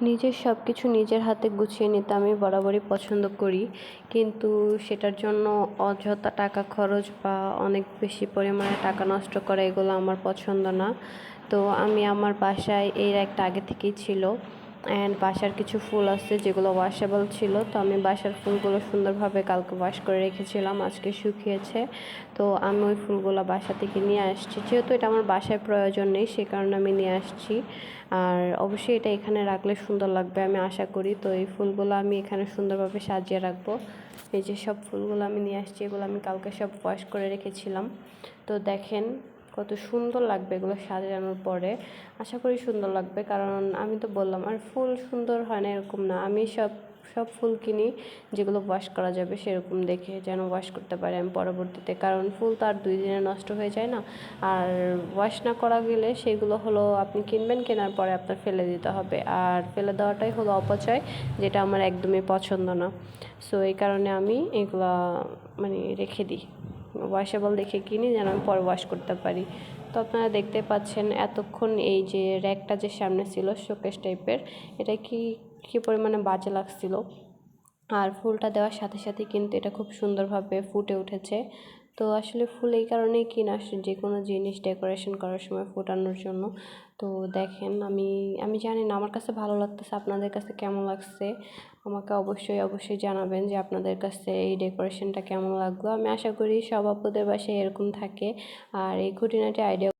নিজের সব কিছু নিজের হাতে গুছিয়ে নিতে আমি বরাবরই পছন্দ করি। কিন্তু সেটার জন্য অযথা টাকা খরচ বা অনেক বেশি পরিমাণে টাকা নষ্ট করা এগুলো আমার পছন্দ না। তো আমি আমার বাসায় এর একটা আগে থেকেই ছিল। অ্যান্ড বাসার কিছু ফুল আছে যেগুলো ওয়াশেবল ছিল। তো আমি বাসার ফুলগুলো সুন্দরভাবে কালকে ওয়াশ করে রেখেছিলাম, আজকে শুকিয়েছে। তো আমি ওই ফুলগুলো বাসা থেকে নিয়ে আসছি। যেহেতু এটা আমার বাসায় প্রয়োজন নেই, সে কারণে আমি নিয়ে আসছি। আর অবশ্যই এটা এখানে রাখলে সুন্দর লাগবে, আমি আশা করি। তো এই ফুলগুলো আমি এখানে সুন্দরভাবে সাজিয়ে রাখব। এই যে সব ফুলগুলো আমি নিয়ে আসছি, এগুলো আমি কালকে সব ওয়াশ করে রেখেছিলাম। তো দেখেন কত সুন্দর লাগবে এগুলো সাজানোর পরে। আশা করি সুন্দর লাগবে, কারণ আমি তো বললাম, আর ফুল সুন্দর হয় না এরকম না। আমি সব সব ফুল কিনি, যেগুলো ওয়াশ করা যাবে সেরকম দেখে যেন ওয়াশ করতে পারি আমি পরবর্তীতে। কারণ ফুল তো আর দুই দিনে নষ্ট হয়ে যায় না। আর ওয়াশ না করা গেলে সেগুলো হলো আপনি কিনবেন, কেনার পরে আপনার ফেলে দিতে হবে। আর ফেলে দেওয়াটাই হলো অপচয়, যেটা আমার একদমই পছন্দ না। সো এই কারণে আমি এগুলা মানে রেখে দিই। ওয়াশেবল দেখে কিনি যেন আমি পর ওয়াশ করতে পারি। তো আপনারা দেখতে পাচ্ছেন এতক্ষণ এই যে র্যাকটা যে সামনে ছিল শোকেশ টাইপের এটা কি, কী পরিমাণে বাজে লাগছিল। আর ফুলটা দেওয়ার সাথে সাথে কিন্তু এটা খুব সুন্দরভাবে ফুটে উঠেছে। তো আসলে ফুল এই কারণেই কিনা যে কোনো জিনিস ডেকোরেশন করার সময় ফোটানোর জন্য। তো দেখেন, আমি আমি জানি না, আমার কাছে ভালো লাগতেছে, আপনাদের কাছে কেমন লাগছে? আমাকে অবশ্যই অবশ্যই জানাবেন যে আপনাদের কাছে এই ডেকোরেশনটা কেমন লাগল। আমি আশা করি সব আপুদের বাসায় এরকম থাকে। আর এই খুঁটিনাটি আইডিয়া